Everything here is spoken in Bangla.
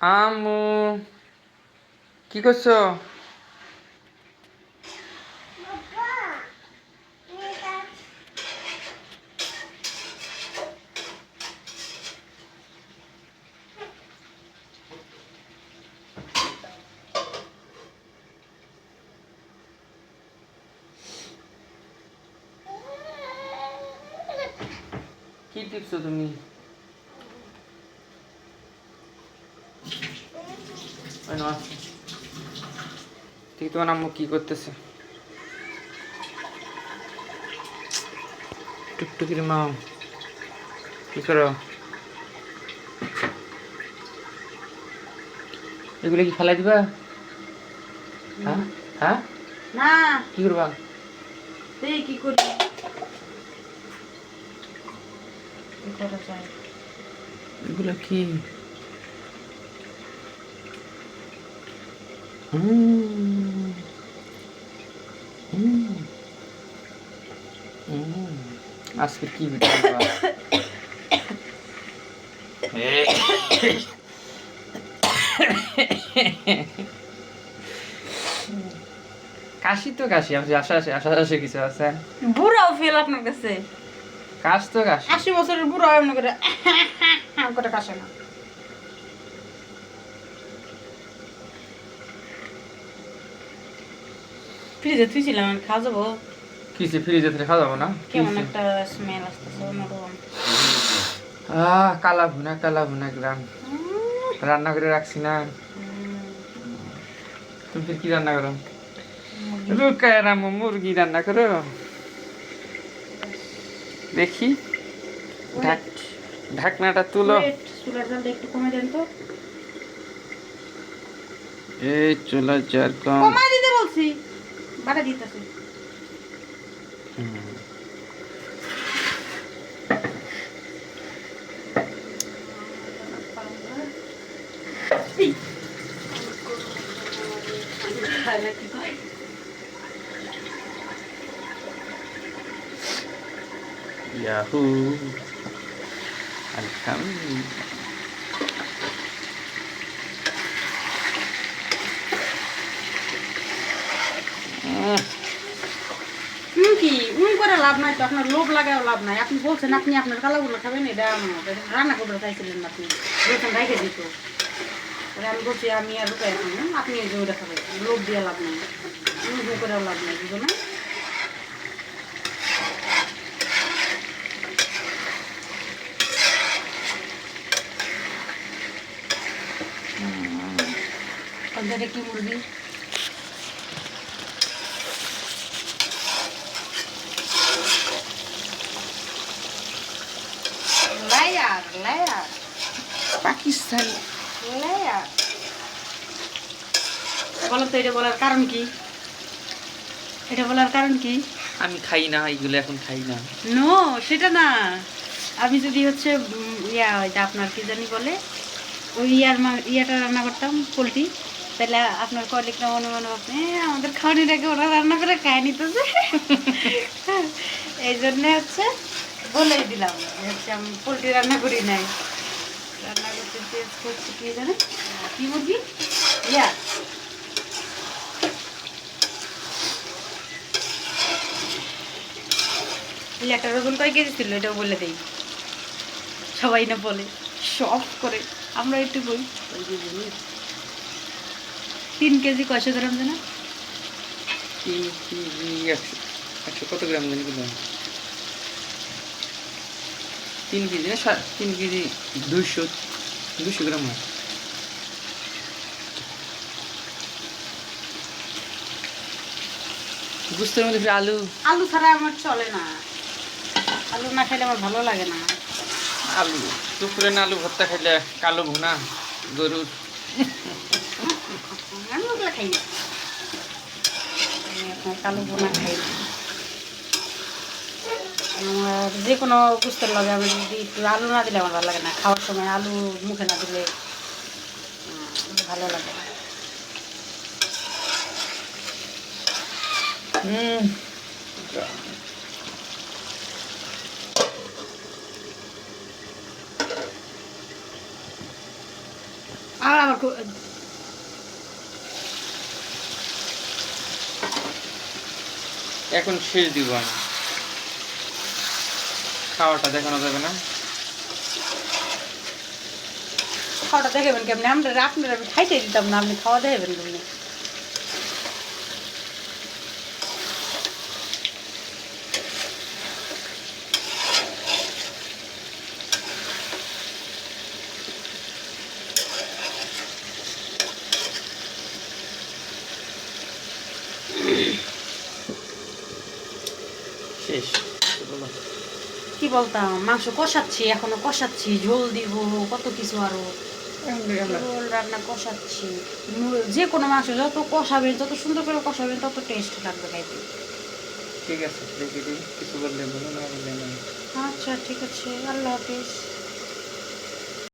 আমু কি করছ কি টিপছো তুমি ওই নাও আছে। ঠিক তোমার আম্মু কি করতেছে? টুকটুকির মা। কি করো? এগুলো কি ফেলাই দিবা? হ্যাঁ? হ্যাঁ? না। কি করবা? এই কি করি? কি করা এগুলো কি? হুম। হুম। হুম। আজকে কি ভিডিও কাশি তো কাশি আশা আসে আশা আসে কিছু আছে। বুড়াও ফেল আপনার কাছে। কাশ তো কাশি। আশি বছরের বুড়া এমন করে করে কাশে না। ফ্রিজে থুইছিলাম আমি খাওয়া যাব। কিছু ফ্রিজে থেকে খাওয়া যাব না? কেমন একটা স্মেল আসতেছে অন্যরকম। আহ কালা ভুনা কালা ভুনা গ্রাম রান্না করে রাখছি না তুমি কি রান্না করো? রুকায় রাম মুরগি রান্না করো। দেখি। ঢাক ঢাকনাটা তুলো। একটু কমে দেন তো। এই চুলা যার কম। দিতে বলছি। বাড়া দিতেছি। Hmm. Yahoo! I'm coming. কি? হুম করে লাভ নাই তো আপনার লোভ লাগাও লাভ নাই। আপনি বলছেন আপনি আপনার কালাগুলো খাবেন এটা রান্না করতে চাইছিলেন আপনি। বলছেন রেখে দিত আমি বলছি আমি আর এখন আপনি এই যে খাবেন। লোভ দিয়ে লাভ নাই। হুম করেও লাভ নাই বুঝো না? কি মুরগি লেয়ার লেয়ার পাকিস্তান লেয়ার বলো তো এটা বলার কারণ কি? এটা বলার কারণ কি? আমি খাই না এগুলো এখন খাই না। নো সেটা না। আমি যদি হচ্ছে ইয়া ওইটা আপনার কি জানি বলে ওই ইয়ার মা- ইয়াটা রান্না করতাম পোলট্রি। তাহলে আপনার কলিগরা মনে মনে "এ, আমাদের খাওয়ানির আগে ওরা রান্না করে খায় নিতেছে। এই জন্যে হচ্ছে বলেই দিলাম হচ্ছে আমি পোলট্রি রান্না করি নাই। রান্না করতে চেঞ্জ করছি কি জানে? কি মুরগি? ইয়া। লেটার ওজন কয় কেজি ছিল এটাও বলে দেই। সবাই না বলে সব করে। আমরা একটু বই তিন কেজি কয়শো গ্রাম জানা? তিন কেজি একশো একশো কত গ্রাম জানি। তিন কেজি না তিন কেজি দুইশো দুশো গ্রাম হয়। বুঝতে মধ্যে ফির আলু? আলু ছাড়া আমার চলে না। আলু না খেলে আমার ভালো লাগে না। আলু দুপুরে না আলু ভর্তা খাইলে কালো ভুনা গরুর। আমি ওগুলো খাই না। কালো বোনা খাই যে কোনো বুঝতে লাগে আমি যদি একটু আলু না দিলে আমার ভালো লাগে না। খাওয়ার সময় আলু মুখে না দিলে ভালো লাগে না। হুম। আর এখন শেষ দিব আমি। খাওয়াটা দেখানো যাবে না। খাওয়াটা দেখাবেন কেমনি? আমরা আপনার আমি খাইতে দিতাম না আপনি খাওয়া দেখাবেন কেমনি? শেষ। কি বলতাম মাংস কষাচ্ছি এখনও কষাচ্ছি ঝোল দিব কত কিছু আরও। ঝোল রান্না কষাচ্ছি। যে কোনো মাংস যত কষাবেন যত সুন্দর করে কষাবেন তত টেস্ট লাগবে খাইতে ঠিক আছে কিছু বললে আচ্ছা ঠিক আছে আল্লাহ হাফিজ।